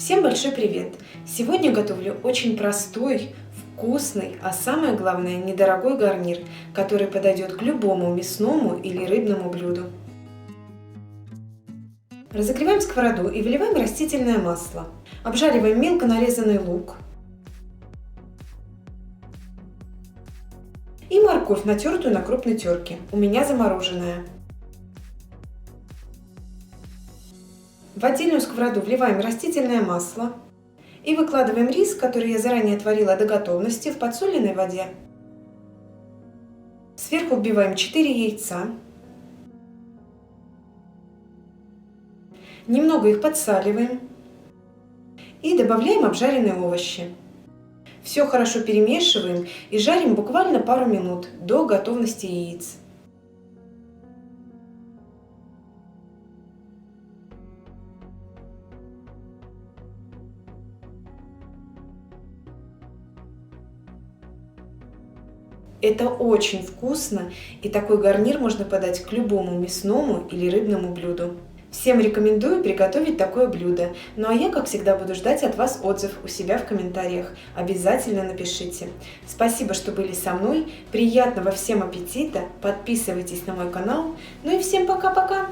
Всем большой привет! Сегодня готовлю очень простой, вкусный, а самое главное недорогой гарнир, который подойдет к любому мясному или рыбному блюду. Разогреваем сковороду и выливаем растительное масло. Обжариваем мелко нарезанный лук. И морковь, натертую на крупной терке. У меня замороженная. В отдельную сковороду вливаем растительное масло и выкладываем рис, который я заранее отварила до готовности, в подсоленной воде. Сверху вбиваем 4 яйца. Немного их подсаливаем и добавляем обжаренные овощи. Все хорошо перемешиваем и жарим буквально пару минут до готовности яиц. Это очень вкусно, и такой гарнир можно подать к любому мясному или рыбному блюду. Всем рекомендую приготовить такое блюдо. Ну а я, как всегда, буду ждать от вас отзыв у себя в комментариях. Обязательно напишите. Спасибо, что были со мной. Приятного всем аппетита. Подписывайтесь на мой канал. Ну и всем пока-пока.